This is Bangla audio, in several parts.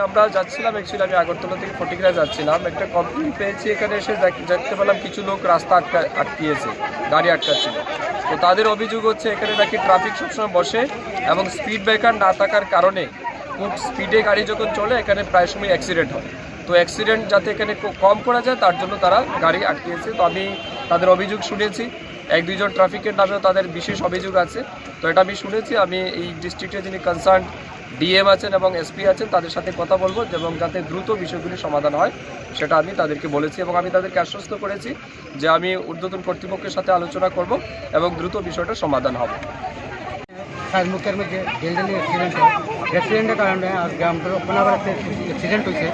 আমরা যাচ্ছিলাম অ্যাকচুয়ালি আমি আগরতলা থেকে ফটিকরা যাচ্ছিলাম। একটা কমপ্লেন পেয়েছি, এখানে এসে দেখ- দেখতে পেলাম কিছু লোক রাস্তা আটকা আটকিয়েছে, গাড়ি আটকাচ্ছিল। তো তাদের অভিযোগ হচ্ছে, এখানে নাকি ট্রাফিক সবসময় বসে এবং স্পিড ব্রেকার না থাকার কারণে খুব স্পিডে গাড়ি যখন চলে, এখানে প্রায় সময় অ্যাক্সিডেন্ট হয়। তো অ্যাক্সিডেন্ট যাতে এখানে কম করা যায়, তার জন্য তারা গাড়ি আটকিয়েছে। তো আমি তাদের অভিযোগ শুনেছি, এক দুজন ট্রাফিকের নামেও তাদের বিশেষ অভিযোগ আছে। তো এটা আমি শুনেছি, আমি এই ডিস্ট্রিক্টে যিনি কনসার্ন ডিএম আছেন এবং এসপি আছেন, তাদের সাথে কথা বলব এবং যাতে দ্রুত বিষয়গুলি সমাধান হয়, সেটা আমি তাদেরকে বলেছি এবং আমি তাদেরকে আশ্বস্ত করেছি যে আমি ঊর্ধ্বতন কর্তৃপক্ষের সাথে আলোচনা করব এবং দ্রুত বিষয়টা সমাধান হবে। মধ্যে ডেলিভারি অ্যাক্সিডেন্ট হয়। অ্যাক্সিডেন্টের কারণে আর গ্রামটা ওখানে একটা অ্যাক্সিডেন্ট হয়েছে।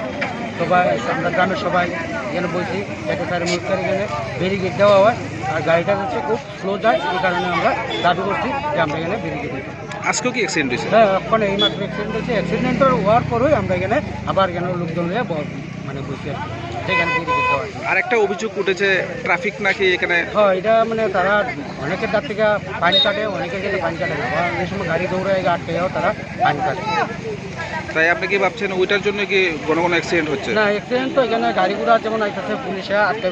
সবাই, আমরা গ্রামের সবাই এখানে বলছি, যাতে সাজমুখের এখানে ব্যারিকেড দেওয়া হয়। আর গাড়িটা হচ্ছে খুব স্লো যায়, এই কারণে আমরা দাবি করছি যে আমরা এখানে ব্যারিকেড দিতে আজকেও কি অ্যাক্সিডেন্ট হয়েছে? হ্যাঁ এখন এই মাত্র অ্যাক্সিডেন্ট হয়েছে। অ্যাক্সিডেন্টের হওয়ার পরেই আমরা এখানে আবার এখানে লোকজন মানে বসি আর সেখানে একটা অভিযোগ উঠেছে ট্রাফিক নাকি এখানে? হ্যাঁ এটা মানে তারা অনেকের তার থেকে পানি কাটে অনেকের কাছে পানি কাটে না। বা অনেক সময় গাড়ি দৌড়ে আটকে যাও তারা পানি কাটে। তাই আপনি কি ভাবছেন ওইটার জন্য কি কোনো কোনো অ্যাক্সিডেন্ট হচ্ছে? না অ্যাক্সিডেন্ট তো এখানে গাড়িগুলো যেমন আইতেছে পুলিশে আটকে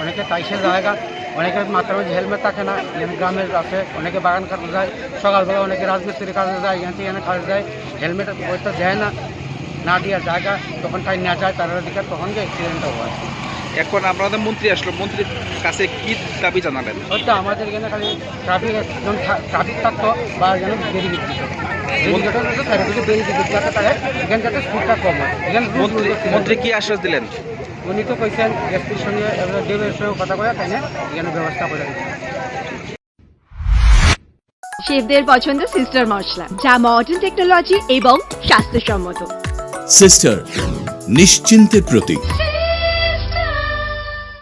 অনেকে তাইসে জায়গা অনেকের মাথার মধ্যে হেলমেট থাকে না এখানে গ্রামের আছে অনেকে বাগান কাটতে যায় সকালবেলা অনেকে রাজমিস্ত্রি কাজে যায় এখান থেকে এখানে কাজে যায় হেলমেট ওইটা দেয় না না দেওয়ার জায়গা তখন টাইম না যায় তারা দিকে তখন যে অ্যাক্সিডেন্টটা হয়। এখন আপনাদের মন্ত্রী আসলো মন্ত্রীর কাছে কি দাবি জানালেন হয়তো আমাদের এখানে খালি ট্রাফিক একজন ট্রাফিক থাকতো বা যেন বেরিয়ে দিত চারিদিকে বেরিয়ে দিত তাহলে এখানে যাতে স্পিডটা কম হয়। মন্ত্রী কি আশ্বাস দিলেন? উনি তো কইছেন এসপির সঙ্গে ডিএমের সঙ্গে কথা কয়া তাই না এখানে ব্যবস্থা করে দিচ্ছে শেফদের পছন্দ সিস্টার মশলা যা মডার্ন টেকনোলজি এবং স্বাস্থ্যসম্মত। সিস্টার নিশ্চিন্তের প্রতীক।